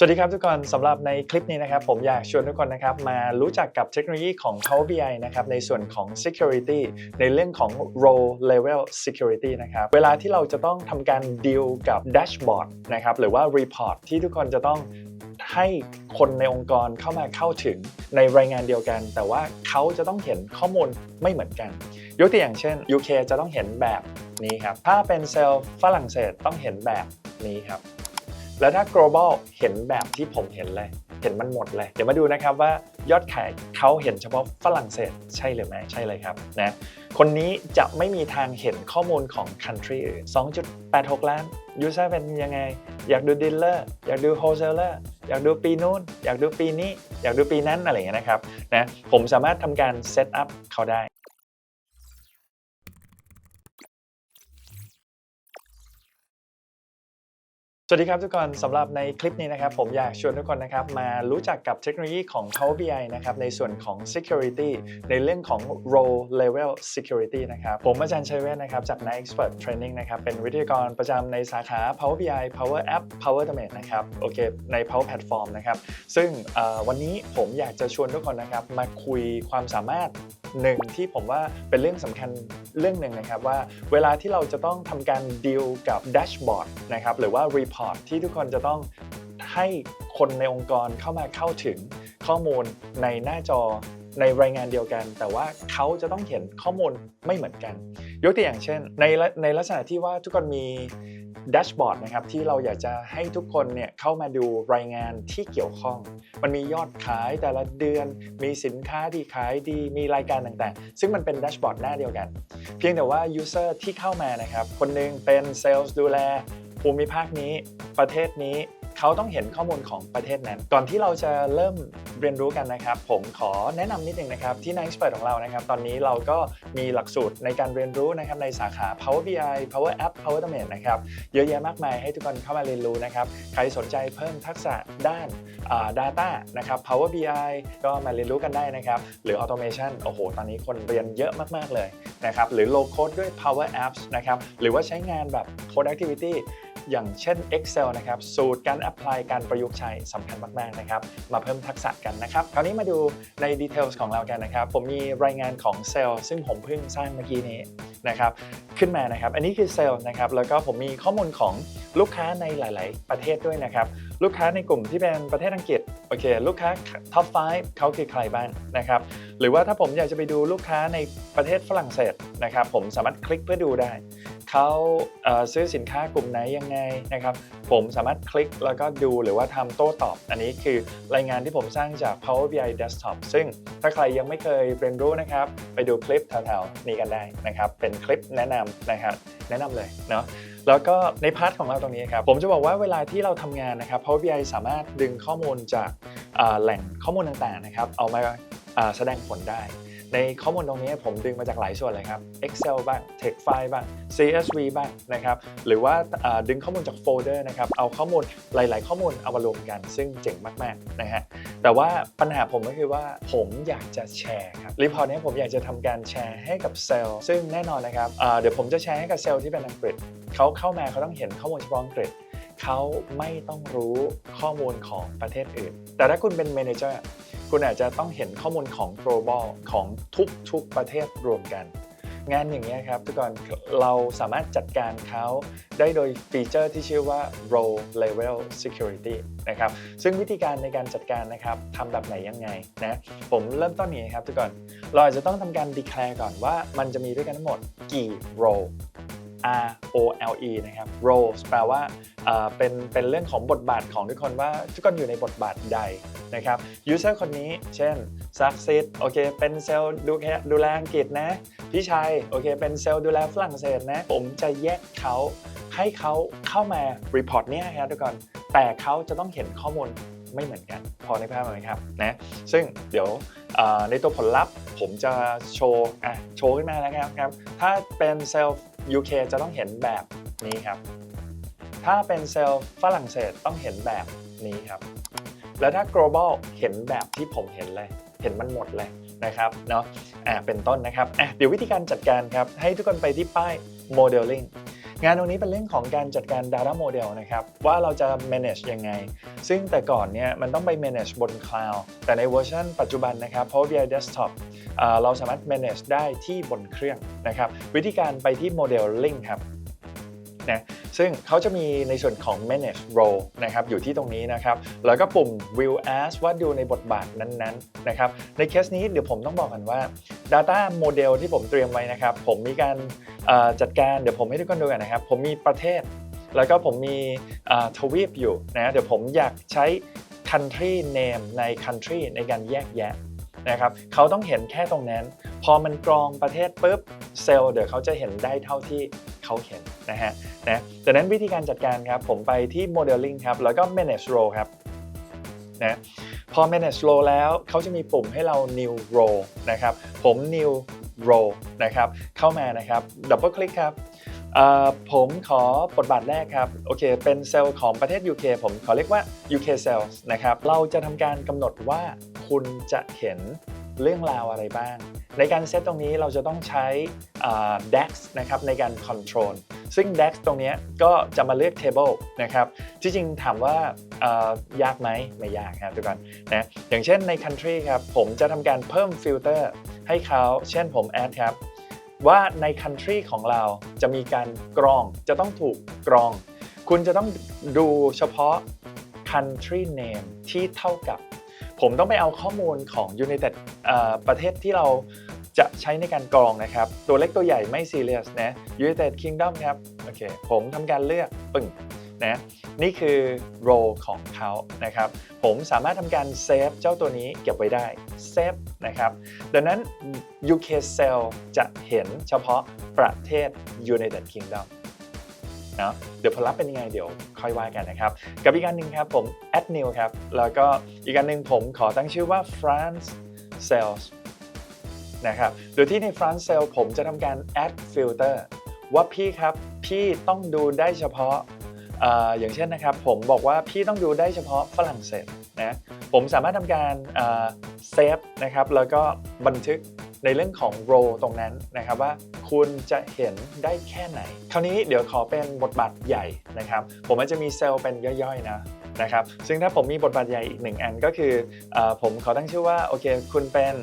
สวัสดีครับทุกคนสำหรับในคลิปนี้นะครับผมอยากชวนทุกคนนะครับมารู้จักกับเทคโนโลยีของ Power BI นะครับในส่วนของ Security ในเรื่องของ Role Level Security นะครับเวลาที่เราจะต้องทำการ deal กับ Dashboard นะครับหรือว่า Report ที่ทุกคนจะต้องให้คนในองค์กรเข้ามาเข้าถึงในรายงานเดียวกัน แต่ว่าเขาจะต้องเห็นข้อมูลไม่เหมือนกัน ยกตัวอย่างเช่น UK จะต้องเห็นแบบนี้ครับถ้าเป็นเซลล์ฝรั่งเศสต้องเห็นแบบนี้ครับ แล้วถ้า global เห็นแบบที่ผมเห็นเลย เห็นมันหมดเลย เดี๋ยวมาดูนะครับว่ายอดขายเขาเห็นเฉพาะฝรั่งเศสใช่หรือไม่ใช่เลยครับนะคนนี้จะไม่มีทางเห็นข้อมูลของ country อื่น 2.86 ล้าน user เป็นยังไง อยากดู dealer อยากดู wholesaler อยากดูปีนู้น อยากดูปีนี้ อยากดูปีนั้นอะไรอย่างเงี้ยนะครับนะผมสามารถทำการ set up เขาได้ สวัสดีครับทุกคนสำหรับในคลิปนี้นะครับผมอยากชวนทุกคนนะครับมารู้จักกับเทคโนโลยีของ Power BI นะครับในส่วนของ Security ในเรื่องของ Role Level Security นะครับผมอาจารย์ชัยเวศนะครับจาก n i Expert Training นะครับเป็นวิทยากรประจำในสาขา Power BI Power App Power Domain นะครับโอเคใน Power Platform นะครับซึ่งวันนี้ผมอยากจะชวนทุกคนนะครับมาคุยความสามารถหนึ่งที่ผมว่าเป็นเรื่องสำคัญเรื่องหนึ่งนะครับว่าเวลาที่เราจะต้องทำการดีลกับแดชบอร์ดนะครับหรือว่ารีพอร์ตที่ทุกคนจะต้องให้คนในองค์กรเข้ามาเข้าถึงข้อมูลในหน้าจอในรายงานเดียวกัน แต่ว่าเขาจะต้องเห็นข้อมูลไม่เหมือนกัน ยกตัวอย่างเช่น ในในลักษณะที่ว่าทุกคนมีแดชบอร์ดนะครับที่เราอยากจะให้ทุกคนเนี่ยเข้ามาดูรายงานที่เกี่ยวข้อง มันมียอดขายแต่ละเดือน มีสินค้าที่ขายดีมีรายการต่างๆ ซึ่งมันเป็นแดชบอร์ดหน้าเดียวกัน เพียงแต่ว่า User ที่เข้ามานะครับ คนหนึงเป็นเซลล์ดูแล ภูมิภาคนี้ประเทศนี้เขาต้องเห็นข้อมูลของประเทศนั้น ก่อนที่เราจะเริ่มเรียนรู้กันนะครับ ผมขอแนะนำนิดนึงนะครับ ที่ Nice Expert ของเรานะครับ ตอนนี้เราก็มีหลักสูตรในการเรียนรู้นะครับในสาขา Power BI Power App Power Domain นะครับเยอะแยะมากมายให้ทุกคนเข้ามาเรียนรู้นะครับ ใครสนใจเพิ่มทักษะด้าน data นะครับ Power BI ก็มาเรียนรู้กันได้นะครับ หรือ automation โอ้โห ตอนนี้คนเรียนเยอะมาก ๆ เลยนะครับหรือ low code ด้วย Power Apps นะครับหรือว่าใช้งานแบบ productivity อย่างเช่น Excel นะครับสูตรการ apply การประยุกต์ใช้สำคัญมากๆนะครับมาเพิ่มทักษะกันนะครับ คราวนี้มาดูใน details ของเรากันนะครับ ผมมีรายงานของเซลล์ซึ่งผมเพิ่งสร้างเมื่อกี้นี้นะครับขึ้นมานะครับ อันนี้คือเซลล์นะครับแล้วก็ผมมีข้อมูลของลูกค้าในหลาย ๆ ประเทศด้วยนะครับ ลูกค้าในกลุ่มที่เป็นประเทศอังกฤษ โอเค ลูกค้า top 5เขาคือใครบ้างนะครับ หรือว่าถ้าผมอยากจะไปดูลูกค้าในประเทศฝรั่งเศสนะครับ ผมสามารถคลิกเพื่อดูได้ เขาเซื้อสินค้ากลุ่มไหนยังไงนะครับ ผมสามารถคลิกแล้วก็ดูหรือว่าทำโต้ตอบ อันนี้คือรายงานที่ผมสร้างจาก Power BI Desktop ซึ่งถ้าใครยังไม่เคยเรียนรู้นะครับ ไปดูคลิปแถวๆนี้กันได้นะครับ เป็นคลิปแนะนำนะครับ แนะนำเลยเนาะ แล้วก็ในพาร์ทของเราตรงนี้ครับผมจะบอกว่าเวลาที่เราทำงานนะครับ Power BI สามารถดึงข้อมูลจากแหล่งข้อมูลต่างๆนะครับเอามาแสดงผลได้ ในข้อมูลตรงนี้ผมดึงมาจากหลายส่วนเลยครับ Excel บ้าง Text File บ้าง CSV บ้างนะครับหรือว่าดึงข้อมูลจากโฟลเดอร์นะครับเอาข้อมูลหลาย ๆ ข้อมูลเอามารวมกัน ซึ่งเจ๋งมากๆนะฮะแต่ว่าปัญหาผมก็คือว่าผมอยากจะแชร์ครับรีพอร์ตนี้ผมอยากจะทำการแชร์ให้กับเซลล์ซึ่งแน่นอนนะครับเดี๋ยวผมจะแชร์ให้กับเซลล์ที่เป็นอังกฤษ เขาเข้ามาเขาต้องเห็นข้อมูลเฉพาะอังกฤษเขาไม่ต้องรู้ข้อมูลของประเทศอื่น แต่ถ้าคุณเป็นเมนเจอร์คุณอาจจะต้องเห็นข้อมูลของ global ของทุกๆประเทศรวมกัน งานอย่างนี้ครับทุกคนเราสามารถจัดการเขาได้โดยฟีเจอร์ที่ชื่อว่า role level security นะครับซึ่งวิธีการในการจัดการนะครับทำแบบไหนยังไงนะผมเริ่มต้นนี้ครับทุกคนเราอาจจะต้องทำการ declare ก่อนว่ามันจะมีด้วยกันทั้งหมดกี่ role R O L E นะครับ roles แปลว่าเป็นเป็นเรื่องของบทบาทของทุกคนว่าทุกคนอยู่ในบทบาทใดนะครับ user คนนี้ เช่น success โอเค เป็นเซลล์ดูแลดูแลอังกฤษนะ พี่ชัย โอเค เป็นเซลล์ดูแลฝรั่งเศสนะ ผมจะแยกเขาให้เขาเข้ามา report เนี่ยครับทุกคน แต่เขาจะต้องเห็นข้อมูลไม่เหมือนกัน พอในภาพไหมครับนะซึ่งเดี๋ยวในตัวผลลัพธ์ผมจะโชว์อะโชว์ขึ้นมาแล้วครับครับ ถ้าเป็นเซลล์ UK จะต้องเห็นแบบนี้ครับ ถ้าเป็นเซลล์ฝรั่งเศสต้องเห็นแบบนี้ครับ แล้วถ้า global เห็นแบบที่ผมเห็นเลย เห็นมันหมดเลยนะครับเนาะอ่าเป็นต้นนะครับอะเดี๋ยววิธีการจัดการครับ ให้ทุกคนไปที่ป้าย modeling งานตรงนี้เป็นเรื่องของการจัดการ Data Model นะครับ ว่าเราจะ manage ยังไง ซึ่งแต่ก่อนเนี่ยมันต้องไป manage บน cloud แต่ในเวอร์ชันปัจจุบันนะครับ Power BI Desktop เราสามารถ manage ได้ที่บนเครื่องนะครับ วิธีการไปที่ Modeling ครับนะ ซึ่งเขาจะมีในส่วนของ manage role นะครับอยู่ที่ตรงนี้นะครับ แล้วก็ปุ่ม view as ว่าดูในบทบาทนั้นๆนะครับในเคสนี้เดี๋ยวผมต้องบอกกันว่า Data Model ที่ผมเตรียมไว้นะครับ ผมมีการจัดการเดี๋ยวผมให้ทุกคนดูกันนะครับ ผมมีประเทศ แล้วก็ผมมีทวีปอยู่นะเดี๋ยวผมอยากใช้ country name ใน country ในการแยกแยะนะครับเขาต้องเห็นแค่ตรงนั้น พอมันกรองประเทศปุ๊บ เซลล์เดี๋ยวเขาจะเห็นได้เท่าที่เขาเห็นนะฮะนะดังนั้นวิธีการจัดการครับผมไปที่ modeling ครับแล้วก็ manage role ครับนะพอ manage role แล้วเขาจะมีปุ่มให้เรา new role นะครับ ผม new role นะครับ เข้ามานะครับ double click ครับ ผมขอบทบาทแรกครับ โอเค เป็นเซลล์ของประเทศ UK ผมขอเรียกว่า UK sales นะครับ เราจะทำการกำหนดว่าคุณจะเห็นเรื่องราวอะไรบ้าง ในการเซตตรงนี้เราจะต้องใช้ DAX นะครับในการ control ซึ่ง DAX ตรงนี้ก็จะมาเลือก table นะครับที่จริงถามว่ายากไหมไม่ยากครับทุกคนนะอย่างเช่นใน country ครับผมจะทำการเพิ่มฟิลเตอร์ให้เขาเช่นผม add ครับว่าใน country ของเราจะมีการกรองจะต้องถูกกรอง คุณจะต้องดูเฉพาะ country name ที่เท่ากับ ผมต้องไปเอาข้อมูลของ United เอ่อประเทศที่เราจะใช้ในการกรองนะครับ ตัวเล็กตัวใหญ่ไม่ซีเรียสนะ United Kingdom ครับ โอเค ผมทำการเลือกปึ้งนะ นี่คือ role ของเขานะครับ ผมสามารถทำการเซฟเจ้าตัวนี้เก็บไว้ได้ เซฟนะครับ ดังนั้น UK Cell จะเห็นเฉพาะประเทศ United Kingdom เนาะเดี๋ยวผลลัพธ์เป็นยังไงเดี๋ยวค่อยว่ากันนะครับ กับอีกอันหนึ่งครับผม add new ครับ แล้วก็อีกอันหนึ่งผมขอตั้งชื่อว่า France Sales นะครับ โดยที่ใน France Sales ผมจะทำการ add filter ว่าพี่ครับ พี่ต้องดูได้เฉพาะเอ่ออย่างเช่นนะครับ ผมบอกว่าพี่ต้องดูได้เฉพาะฝรั่งเศสนะผมสามารถทำการเซฟนะครับแล้วก็บันทึก ในเรื่องของ role ตรงนั้นนะครับว่าคุณจะเห็นได้แค่ไหน คราวนี้เดี๋ยวขอเป็นบทบาทใหญ่นะครับ ผมอาจจะมีเซลล์เป็นย่อยๆนะนะครับซึ่งถ้าผมมีบทบาทใหญ่อีกหนึ่งอันก็คืออผมขอตั้งชื่อว่าโอเคคุณเป็น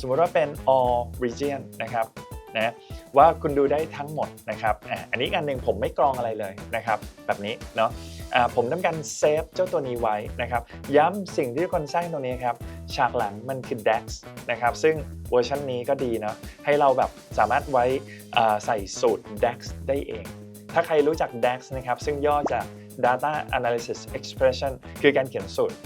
สมมุติว่าเป็น all region นะครับ นะว่าคุณดูได้ทั้งหมดนะครับอันนี้อันหนึ่งผมไม่กรองอะไรเลยนะครับแบบนี้เนาะอ่าผมทำการเซฟเจ้าตัวนี้ไว้นะครับย้ำสิ่งที่ทุกคนสร้างตรงนี้ครับฉากหลังมันคือ DAX นะครับซึ่งเวอร์ชันนี้ก็ดีเนาะให้เราแบบสามารถไว้ใส่สูตร DAX ได้เอง ถ้าใครรู้จัก DAX นะครับซึ่งย่อจาก Data Analysis Expression คือการเขียนสูตร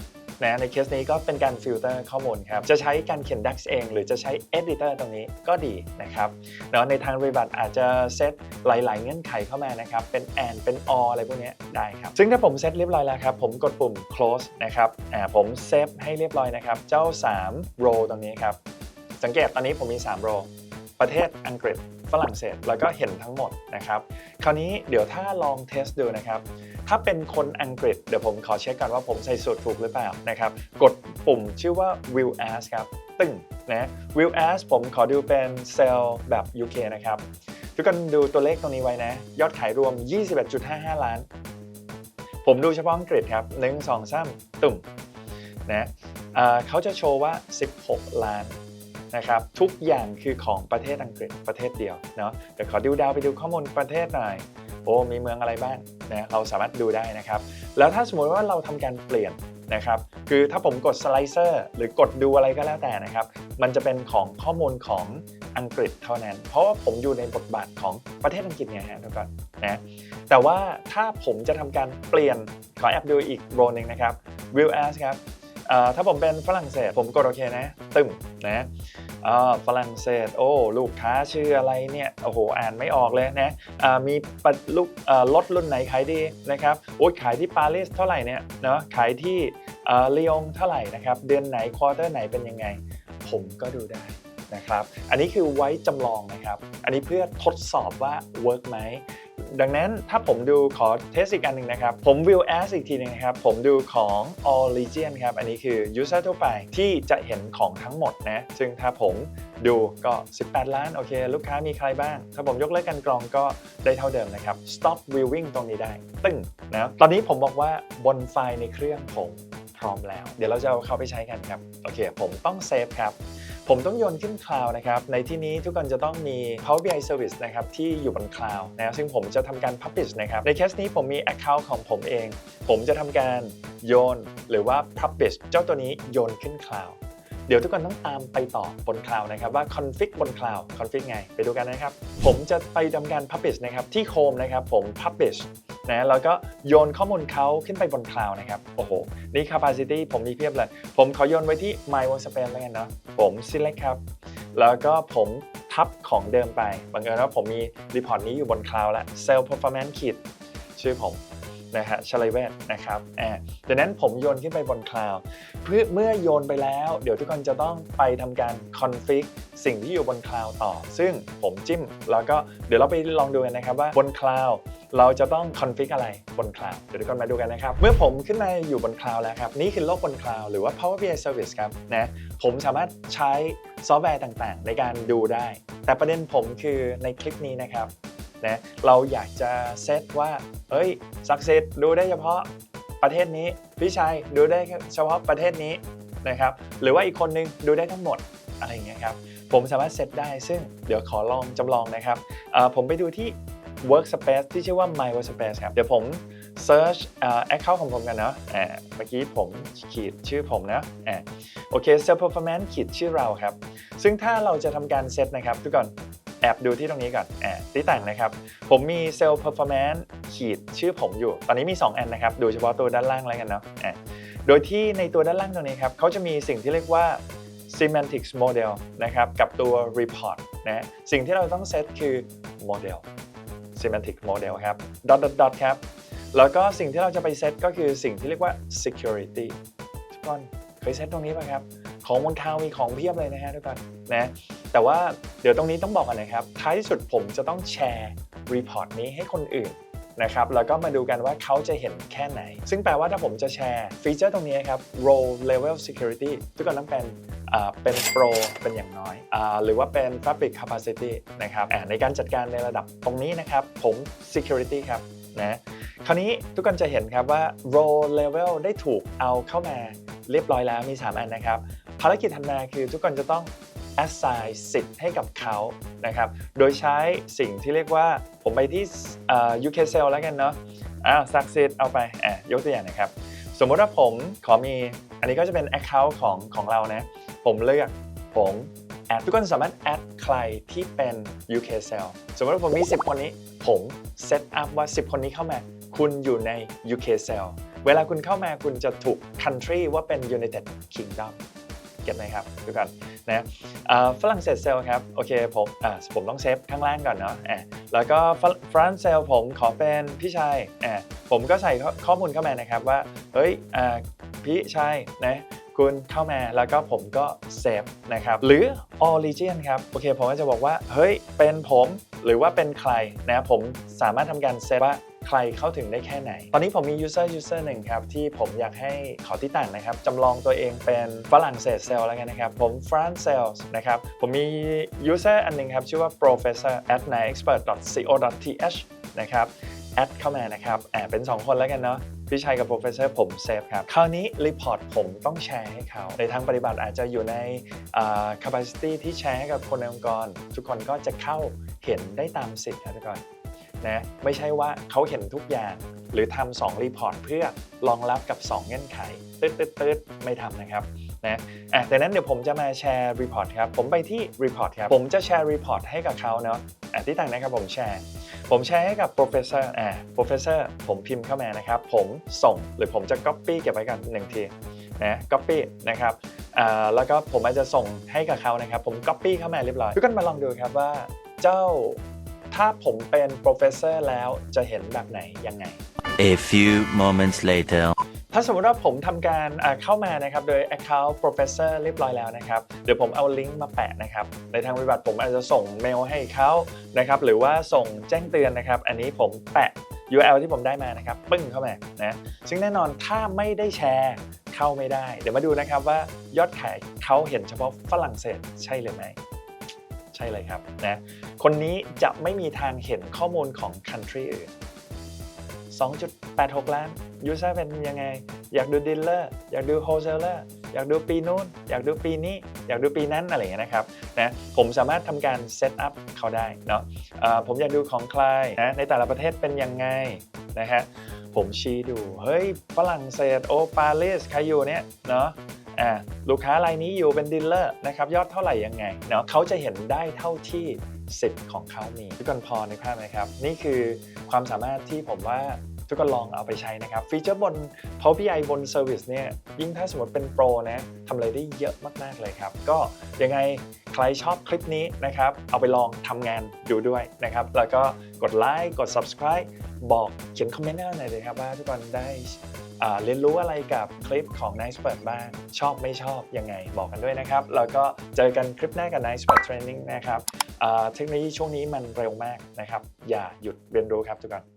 นะในเคสนี้ก็เป็นการฟิลเตอร์ข้อมูลครับ จะใช้การเขียน DAX เอง หรือจะใช้ Editor ตรงนี้ก็ดีนะครับเนาะในทางปฏิบัติอาจจะเซตหลาย ๆ เงื่อนไขเข้ามานะครับ เป็น and เป็น or อะไรพวกนี้ได้ครับ ซึ่งถ้าผมเซตเรียบร้อยแล้วครับ ผมกดปุ่ม close นะครับอ่าผมเซฟให้เรียบร้อยนะครับเจ้า 3 row ตรงนี้ครับ สังเกตตอนนี้ผมมี 3 row ประเทศอังกฤษฝรั่งเศสแล้วก็เห็นทั้งหมดนะครับ คราวนี้เดี๋ยวถ้าลองเทสดูนะครับ ถ้าเป็นคนอังกฤษเดี๋ยวผมขอเช็คกันว่าผมใส่สูตรถูกหรือเปล่านะครับ กดปุ่มชื่อว่า view as ครับตึ้งนะ view as ผมขอดูเป็นเซลล์แบบ UK นะครับ ทุกคนดูตัวเลขตรงนี้ไว้นะ ยอดขายรวม 21.55 ล้าน ผมดูเฉพาะอังกฤษครับ1 2 3ตุ่มนะเขาจะโชว์ว่า 16 ล้านนะครับทุกอย่างคือของประเทศอังกฤษประเทศเดียวเนาะเดี๋ยวขอดูดาวไปดูข้อมูลประเทศหน่อย โอ้มีเมืองอะไรบ้างนะเราสามารถดูได้นะครับ แล้วถ้าสมมติว่าเราทำการเปลี่ยนนะครับ คือถ้าผมกดสไลเซอร์หรือกดดูอะไรก็แล้วแต่นะครับ มันจะเป็นของข้อมูลของอังกฤษเท่านั้น เพราะว่าผมอยู่ในบทบาทของประเทศอังกฤษไงฮะทุกคนนะแต่ว่าถ้าผมจะทำการเปลี่ยนขอแอปดูอีกโรนึงนะครับ View as ครับ ถ้าผมเป็นฝรั่งเศสผมกดโอเคนะ ตึมนะฝรั่งเศสโอ้ลูกค้าชื่ออะไรเนี่ยโอ้โหอ่านไม่ออกเลยนะมีปลูกรถรุ่นไหนขายดีนะครับโอ้ยขายที่ปารีสเท่าไหร่เนี่ยเนาะขายที่ลียงเท่าไหร่นะครับเดือนไหนควอเตอร์ไหนเป็นยังไง ผมก็ดูได้นะครับ อันนี้คือไว้จำลองนะครับ อันนี้เพื่อทดสอบว่าเวิร์กไหม ดังนั้นถ้าผมดูขอเทสอีกอันหนึ่งนะครับ ผม will as อีกทีหนึงนะครับ ผมดูของ all region ครับ อันนี้คือ user ทั่วไปที่จะเห็นของทั้งหมดนะ ซึ่งถ้าผมดูก็ 18 ล้าน โอเค ลูกค้ามีใครบ้าง ถ้าผมยกเลิกการกรองก็ได้เท่าเดิมนะครับ stop viewing ตรงนี้ได้ ตึ้งนะตอนนี้ผมบอกว่าบนไฟล์ในเครื่องผมพร้อมแล้ว เดี๋ยวเราจะเอาเข้าไปใช้กันครับ โอเค ผมต้องเซฟครับ ผมต้องโยนขึ้นคลาวด์นะครับ ในที่นี้ทุกคนจะต้องมี Power BI Service นะครับที่อยู่บนคลาวด์นะซึ่งผมจะทำการ Publish นะครับ ในเคสนี้ผมมี Account ของผมเอง ผมจะทำการโยนหรือว่า Publish เจ้าตัวนี้โยนขึ้นคลาวด์ เดี๋ยวทุกคนต้องตามไปต่อบนคลาวนะครับว่า config บนคลาวด์ config ไง ไปดูกันนะครับ ผมจะไปทำการ Publish นะครับที่ Home นะครับผม Publish นะแล้วก็โยนข้อมูลเขาขึ้นไปบนคลาวนะครับ โอ้โห นี่ capacity ผมมีเพียบเลย ผมขอโยนไว้ที่ my workspace แล้วกันเนาะผม select ครับ แล้วก็ผมทับของเดิมไปบังเอิญว่าผมมีรีพอร์ตนี้อยู่บนคลาวแล้ว Sell Performance Kit ชื่อผม นะฮะชลัยเวทนะครับอ่าดังนั้นผมโยนขึ้นไปบนคลาวด์เพื่อเมื่อโยนไปแล้ว เดี๋ยวทุกคนจะต้องไปทำการ config สิ่งที่อยู่บนคลาวด์ต่อ ซึ่งผมจิ้มแล้วก็เดี๋ยวเราไปลองดูกันนะครับว่าบนคลาวด์เราจะต้อง config อะไรบนคลาวด์เดี๋ยวทุกคนมาดูกันนะครับ เมื่อผมขึ้นมาอยู่บนคลาวด์แล้วครับ นี่คือโลกบนคลาวด์หรือว่า Power BI Service ครับนะผมสามารถใช้ซอฟต์แวร์ต่างๆ ในการดูได้ แต่ประเด็นผมคือในคลิปนี้นะครับ นะเราอยากจะเซตว่าเอ้ยสักเซตดูได้เฉพาะประเทศนี้พี่ชัยดูได้เฉพาะประเทศนี้นะครับหรือว่าอีกคนนึงดูได้ทั้งหมดอะไรอย่างเงี้ยครับผมสามารถเซตได้ซึ่งเดี๋ยวขอลองจำลองนะครับผมไปดูที่ workspace ที่ชื่อว่า my workspace ครับ เดี๋ยวผม search เอ่อ account ของผมกันเนาะอ่าเมื่อกี้ผมขีดชื่อผมนะอ่าโอเค self performance ขีดชื่อเราครับ ซึ่งถ้าเราจะทำการเซตนะครับทุกคน แอบดูที่ตรงนี้ก่อนแอ่าที่ต่งนะครับ ผมมีเซลล์ performance ขีดชื่อผมอยู่ ตอนนี้มี 2 อันนะครับ ดูเฉพาะตัวด้านล่างแล้วกันเนาะอ่าโดยที่ในตัวด้านล่างตรงนี้ครับเขาจะมีสิ่งที่เรียกว่า semantics model นะครับกับตัว report นะสิ่งที่เราต้องเซตคือ model semantic model ครับ dot dot dot ครับ แล้วก็สิ่งที่เราจะไปเซตก็คือสิ่งที่เรียกว่า security ทุกคนเคยเซตตรงนี้ป่ะครับ ของบนคาวมีของเพียบเลยนะฮะทุกคนนะแต่ว่าเดี๋ยวตรงนี้ต้องบอกกันนะครับ ท้ายที่สุดผมจะต้องแชร์รีพอร์ตนี้ให้คนอื่นนะครับแล้วก็มาดูกันว่าเขาจะเห็นแค่ไหน ซึ่งแปลว่าถ้าผมจะแชร์ฟีเจอร์ตรงนี้ครับ role level security ทุกคนต้องเป็นเป็น pro เป็นอย่างน้อยอหรือว่าเป็น fabric capacity นะครับในการจัดการในระดับตรงนี้นะครับ ผม security ครับนะ คราวนี้ทุกคนจะเห็นครับว่า role level ได้ถูกเอาเข้ามาเรียบร้อยแล้วมี 3 อันนะครับ ภารกิจถัดมาคือทุกคนจะต้อง assign สิทธิ์ให้กับเขานะครับ โดยใช้สิ่งที่เรียกว่าผมไปที่ UK Cell แล้วกันเนาะอ่าสักสิทธิ์เอาไปอะยกตัวอย่างนะครับ สมมติว่าผมขอมี อันนี้ก็จะเป็น Account ของของเรานะ ผมเลือกผมแอดทุกคนสามารถแอดใครที่เป็น UK Cell สมมติว่าผมมี 10 คนนี้ ผมเซตอัพว่า 10 คนนี้เข้ามา คุณอยู่ใน UK Cell เวลาคุณเข้ามาคุณจะถูก country ว่าเป็น United Kingdom เก็ตไหมครับทุกคนนะฝรั่งเศสเซลครับโอเคผมผมต้องเซฟข้างล่างก่อนเนาะแล้วก็ฝรั่งฝรั่งเซลผมขอเป็นพี่ชายผมก็ใส่ข้อมูลเข้ามานะครับว่าเฮ้ยพี่ชายนะคุณเข้ามาแล้วก็ผมก็เซฟนะครับหรือ all region ครับโอเคผมก็จะบอกว่าเฮ้ยเป็นผมหรือว่าเป็นใครนะผมสามารถทำการเซฟว่า ใครเข้าถึงได้แค่ไหน ตอนนี้ผมมี user user หนึ่งครับ ที่ผมอยากให้ขอที่ต่างนะครับจำลองตัวเองเป็นฝรั่งเศสเซลแล้วกันนะครับ ผม France Sales นะครับ ผมมี user อันหนึงครับ ชื่อว่า professor at n i expert co th นะครับแอดเข้ามานะครับแอบเป็น 2 คนแล้วกันเนาะพี่ชัยกับ professor ผมเซฟครับ คราวนี้ report ผมต้องแชร์ให้เขา ในทางปฏิบัติอาจจะอยู่ในอ่า capacity ที่แชร์ให้กับคนในองค์กร ทุกคนก็จะเข้าเห็นได้ตามสิทธิ์ครับทุกคน นะไม่ใช่ว่าเขาเห็นทุกอย่าง หรือทำสองรีพอร์ตเพื่อรองรับกับ 2 เงื่อนไขตืดตืดตืดไม่ทำนะครับนะอะแต่นั้นเดี๋ยวผมจะมาแชร์รีพอร์ตครับ ผมไปที่รีพอร์ตครับ ผมจะแชร์รีพอร์ตให้กับเขาเนาะอะที่ต่างนะครับผมแชร์ ผมแชร์ให้กับ professor อ่า professor ผมพิมพ์เข้ามานะครับ ผมส่งหรือผมจะ copy เก็บไว้กันหนึ่งทีนะ copy นะครับอ่าแล้วก็ผมอาจจะส่งให้กับเขานะครับ ผม copy เข้ามาเรียบร้อยทุกคนมาลองดูครับว่าเจ้า ถ้าผมเป็น professor แล้วจะเห็นแบบไหนยังไง A few moments later. ถ้าสมมติว่าผมทำการอ่าเข้ามานะครับโดย account professor เรียบร้อยแล้วนะครับ เดี๋ยวผมเอาลิงก์มาแปะนะครับ ในทางปฏิบัติผมอาจจะส่งเมลให้เขานะครับ หรือว่าส่งแจ้งเตือนนะครับ อันนี้ผมแปะ URL ที่ผมได้มานะครับ ปึ้งเข้ามานะ ซึ่งแน่นอนถ้าไม่ได้แชร์เข้าไม่ได้ เดี๋ยวมาดูนะครับว่ายอดขายเขาเห็นเฉพาะฝรั่งเศสใช่หรือไม่ ใช่เลยครับนะคนนี้จะไม่มีทางเห็นข้อมูลของ country อื่น 2.86 ล้านยูเซอร์เป็นยังไง อยากดูดีลเลอร์อยากดูโฮเซลเลอร์อยากดูปีนู้น อยากดูปีนี้ อยากดูปีนั้นอะไรเงี้ยนะครับนะผมสามารถทำการเซตอัพเขาได้เนาะเอ่อผมอยากดูของใครนะในแต่ละประเทศเป็นยังไงนะฮะผมชี้ดู เฮ้ยฝรั่งเศสโอปาเลสใครอยู่เนี่ยเนาะ อ่าลูกค้ารายนี้อยู่เป็นดีลเลอร์นะครับยอดเท่าไหร่ยังไงเนาะเขาจะเห็นได้เท่าที่สิทธิ์ของเขามีทุกคนพอในภาพไหมครับ นี่คือความสามารถที่ผมว่าทุกคนลองเอาไปใช้นะครับ ฟีเจอร์บน Power BI บน Service เนี่ยยิ่งถ้าสมมติเป็นโปรนะทำอะไรได้เยอะมากๆเลยครับ ก็ยังไงใครชอบคลิปนี้นะครับ เอาไปลองทำงานดูด้วยนะครับ แล้วก็กดไลค์กด subscribe บอกเขียนคอมเมนต์ให้าหน่อยเลยครับว่าทุกคนได้ เรียนรู้อะไรกับคลิปของ Nice เปิดบ้าง ชอบไม่ชอบยังไงบอกกันด้วยนะครับ แล้วก็เจอกันคลิปหน้ากับ Nice เปิด Training นะครับเทคโนโลยีช่วงนี้มันเร็วมากนะครับ อย่าหยุดเรียนรู้ครับทุกคน